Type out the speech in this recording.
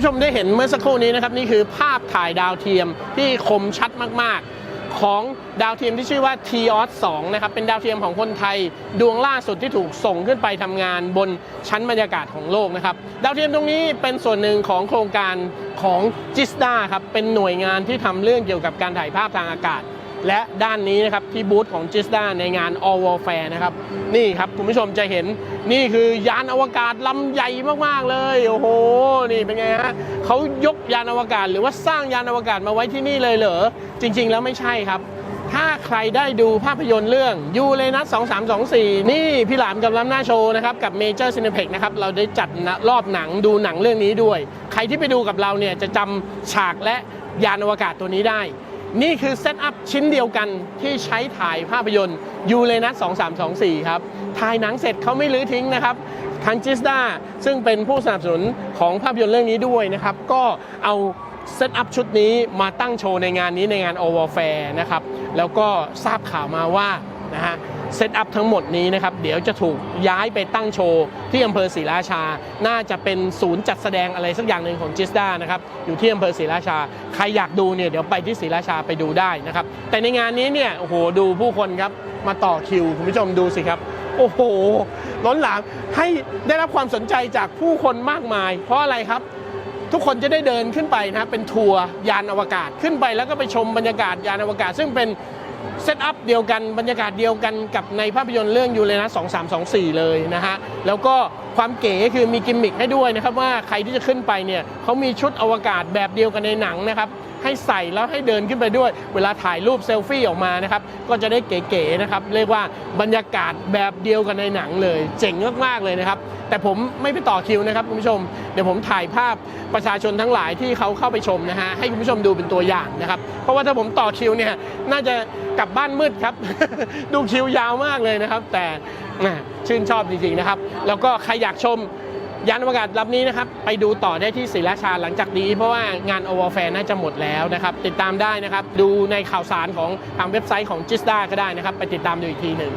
ผู้ชมได้เห็นเมื่อสักครู่นี้นะครับนี่คือภาพถ่ายดาวเทียมที่คมชัดมากๆ ของดาวเทียมที่ชื่อว่า t o s 2นะครับเป็นดาวเทียมของคนไทยดวงล่าสุดที่ถูกส่งขึ้นไปทำงานบนชั้นบรรยากาศของโลกนะครับดาวเทียมตรงนี้เป็นส่วนหนึ่งของโครงการของจิสดาครับเป็นหน่วยงานที่ทำเรื่องเกี่ยวกับการถ่ายภาพทางอากาศ และด้านนี้นะครับที่บูธของจิสดาในงาน All War Fair นะครับ นี่ครับคุณผู้ชมจะเห็นนี่คือยานอวกาศลำใหญ่มากๆเลย โอ้โห นี่เป็นไงฮะเขายกยานอวกาศ หรือว่าสร้างยานอวกาศมาไว้ที่นี่เลยเหรอ จริง ๆ แล้วไม่ใช่ครับ ถ้าใครได้ดูภาพยนตร์เรื่องยูเรนัส2324 นี่พี่หลามกับล้ำหน้าโชว์นะครับ กับเมเจอร์ซิน p พ x นะครับ เราได้จัดรอบหนังดูหนังเรื่องนี้ด้วย ใครที่ไปดูกับเราเนี่ยจะจำฉากและยานอวกาศตัวนี้ได้ นี่คือเซตอัพชิ้นเดียวกันที่ใช้ถ่ายภาพยนตร์ยูเรนัส2324 ครับ ถ่ายหนังเสร็จเขาไม่ลื้อทิ้งนะครับ ทางจิสดาซึ่งเป็นผู้สนับสนุนของภาพยนตร์เรื่องนี้ด้วยนะครับ ก็เอาเซตอัพชุดนี้มาตั้งโชว์ในงานนี้ในงานโอเวอร์แฟร์นะครับ แล้วก็ทราบข่าวมาว่านะฮะ เซตอัพทั้งหมดนี้นะครับ เดี๋ยวจะถูกย้ายไปตั้งโชว์ ที่อำเภอศรีราชา น่าจะเป็นศูนย์จัดแสดงอะไรสักอย่างหนึ่งของจิสดานะครับ อยู่ที่อำเภอศรีราชา ใครอยากดูเนี่ยเดี๋ยวไปที่ศรีราชาไปดูได้นะครับ แต่ในงานนี้เนี่ย โอ้โห ดูผู้คนครับ มาต่อคิว คุณผู้ชมดูสิครับ โอ้โห ล้นหลามให้ได้รับความสนใจจากผู้คนมากมาย เพราะอะไรครับทุกคนจะได้เดินขึ้นไปนะเป็นทัวร์ยานอวกาศขึ้นไปแล้วก็ไปชมบรรยากาศยานอวกาศ ซึ่งเป็น เซตอัพเดียวกันบรรยากาศเดียวกันกับในภาพยนตร์เรื่องยูเรนัส2324 เลยนะฮะ แล้วก็ความเก๋คือมีกิมมิคให้ด้วยนะครับว่าใครที่จะขึ้นไปเนี่ยเขามีชุดอวกาศแบบเดียวกันในหนังนะครับ ให้ใส่แล้วให้เดินขึ้นไปด้วย เวลาถ่ายรูปเซลฟี่ออกมานะครับก็จะได้เก๋ๆนะครับเรียกว่าบรรยากาศแบบเดียวกันในหนังเลย เจ๋งมากๆเลยนะครับแต่ผมไม่ไปต่อคิวนะครับคุณผู้ชมเดี๋ยวผมถ่ายภาพประชาชนทั้งหลายที่เขาเข้าไปชมนะฮะให้คุณผู้ชมดูเป็นตัวอย่างนะครับเพราะว่าถ้าผมต่อคิวเนี่ยน่าจะกลับบ้านมืดครับ ดูคิวยาวมากเลยนะครับ แต่ชื่นชอบจริงๆนะครับ แล้วก็ใครอยากชม ยานอวกาศลำนี้นะครับ ไปดูต่อได้ที่ศรีราชาหลังจากนี้ เพราะว่างานโอเวอร์แฟร์น่าจะหมดแล้วนะครับ ติดตามได้นะครับ ดูในข่าวสารของทางเว็บไซต์ของจิสดาก็ได้นะครับ ไปติดตามดูอีกทีหนึ่ง